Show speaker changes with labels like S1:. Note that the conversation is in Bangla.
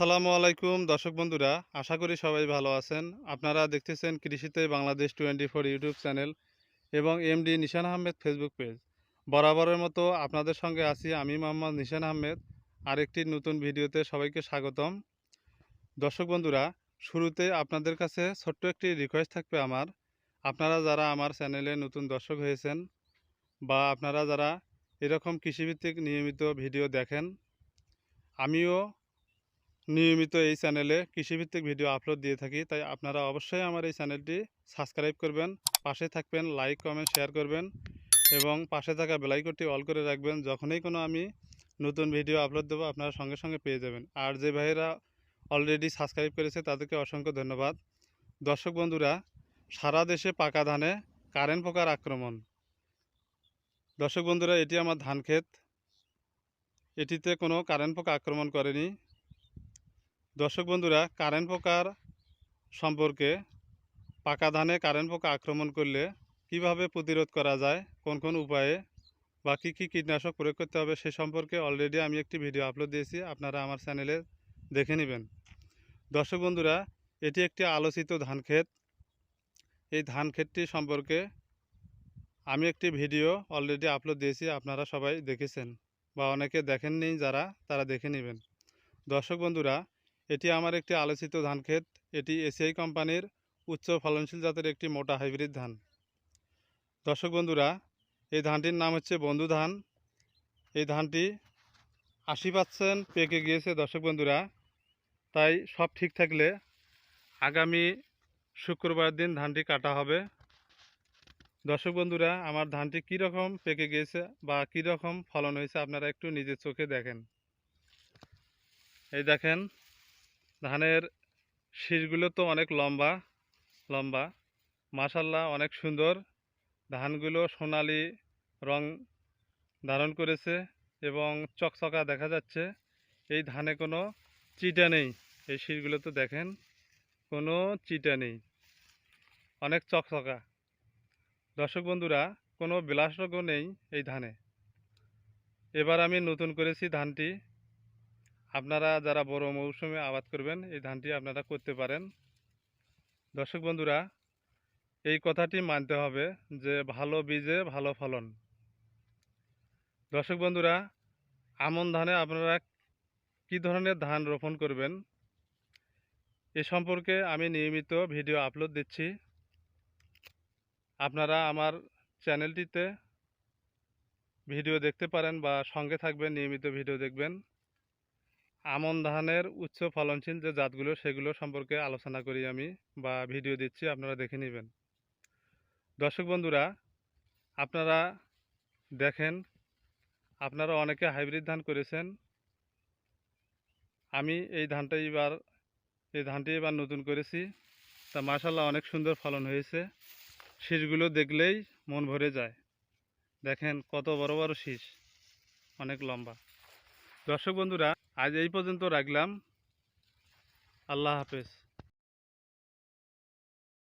S1: আসসালামু আলাইকুম, দর্শক বন্ধুরা, আশা করি সবাই ভালো আছেন। আপনারা দেখতেছেন কৃষিতে Bangladesh twenty four YouTube channel এবং MD Nishan Ahmed Facebook page. বরাবরের মতো আপনাদের সঙ্গে আছি আমি মোহাম্মদ নিশান আহমেদ। আরেকটি নতুন ভিডিওতে সবাইকে স্বাগতম। দর্শক বন্ধুরা, শুরুতে আপনাদের কাছে ছোট্ট একটি রিকোয়েস্ট থাকবে আমার। আপনারা যারা আমার চ্যানেলে নতুন দর্শক হয়েছেন বা আপনারা যারা এরকম কৃষিভিত্তিক নিয়মিত ভিডিও দেখেন, আমিও নিয়মিত এই চ্যানেলে কৃষিভিত্তিক ভিডিও আপলোড দিয়ে থাকি। তাই আপনারা অবশ্যই আমার এই চ্যানেলটি সাবস্ক্রাইব করবেন, পাশে থাকবেন, লাইক, কমেন্ট, শেয়ার করবেন এবং পাশে থাকা বেলাইকনটি অল করে রাখবেন। যখনই কোনো আমি নতুন ভিডিও আপলোড দেবো, আপনারা সঙ্গে সঙ্গে পেয়ে যাবেন। আর যে ভাইয়েরা অলরেডি সাবস্ক্রাইব করেছে, তাদেরকে অসংখ্য ধন্যবাদ। দর্শক বন্ধুরা, সারা দেশে পাকা ধানে কারেন্ট পোকার আক্রমণ। দর্শক বন্ধুরা, এটি আমার ধান ক্ষেত। এটিতে কোনো কারেন্ট পোকা আক্রমণ করেনি। দর্শক বন্ধুরা, কারেন্ট পোকার সম্পর্কে পাকা ধানে কারেন্ট পোকা আক্রমণ করলে কীভাবে প্রতিরোধ করা যায়, কোন কোন উপায়ে বা কী কী কীটনাশক প্রয়োগ করতে হবে সে সম্পর্কে অলরেডি আমি একটি ভিডিও আপলোড দিয়েছি, আপনারা আমার চ্যানেলে দেখে নেবেন। দর্শক বন্ধুরা, এটি একটি আলোচিত ধান ক্ষেত। এই ধান ক্ষেতটি সম্পর্কে আমি একটি ভিডিও অলরেডি আপলোড দিয়েছি, আপনারা সবাই দেখেছেন বা অনেকে দেখেননি যারা, তারা দেখে নেবেন। দর্শক বন্ধুরা এটি আমার একটি আলোচিত ধান ক্ষেত। এটি এসিআই কোম্পানির উচ্চ ফলনশীল জাতের একটি মোটা হাইব্রিড ধান। দর্শক বন্ধুরা, এই ধানটির নাম হচ্ছে বন্ধু ধান। এই ধানটি আশি পার্সেন্ট পেকে গিয়েছে দর্শক বন্ধুরা। তাই সব ঠিক থাকলে আগামী শুক্রবার দিন ধানটি কাটা হবে। দর্শক বন্ধুরা, আমার ধানটি কীরকম পেকে গিয়েছে বা কীরকম ফলন হয়েছে আপনারা একটু নিজের চোখে দেখেন। এই দেখেন ধানের শীষগুলো তো অনেক লম্বা লম্বা। মাশাল্লাহ, অনেক সুন্দর। ধানগুলো সোনালি রং ধারণ করেছে এবং চকচকা দেখা যাচ্ছে। এই ধানে কোনো চিটা নেই। এই শীষগুলো তো দেখেন, কোনো চিটা নেই। অনেক চকচকা। দর্শক বন্ধুরা, কোনো বিলাসরোগও নেই এই ধানে। এবার আমি নতুন করেছি ধানটি। আপনারা যারা বড় মৌসুমে আবাদ করবেন, এই ধানটি আপনারা করতে পারেন। দর্শক বন্ধুরা, এই কথাটি মানতে হবে যে ভালো বীজে ভালো ফলন। দর্শক বন্ধুরা, আমন ধানে আপনারা কি ধরনের ধান রোপণ করবেন, এ সম্পর্কে আমি নিয়মিত ভিডিও আপলোড দিচ্ছি। আপনারা আমার চ্যানেলটিতে ভিডিও দেখতে পারেন বা সঙ্গে থাকবেন, নিয়মিত ভিডিও দেখবেন। আমন ধানের উচ্চ ফলনশীল যে জাতগুলো, সেগুলো সম্পর্কে আলোচনা করি আমি বা ভিডিও দিচ্ছি, আপনারা দেখে নেবেন। দর্শক বন্ধুরা, আপনারা দেখেন, আপনারা অনেকে হাইব্রিড ধান করেছেন। আমি এই ধানটা এবার, এই ধানটি এবার নতুন করেছি। তা মাশাল্লাহ অনেক সুন্দর ফলন হয়েছে। শীষগুলো দেখলেই মন ভরে যায়। দেখেন কত বড় বড় শীষ, অনেক লম্বা। দর্শক বন্ধুরা আজ এই পর্যন্ত রাখলাম। আল্লাহ হাফেজ।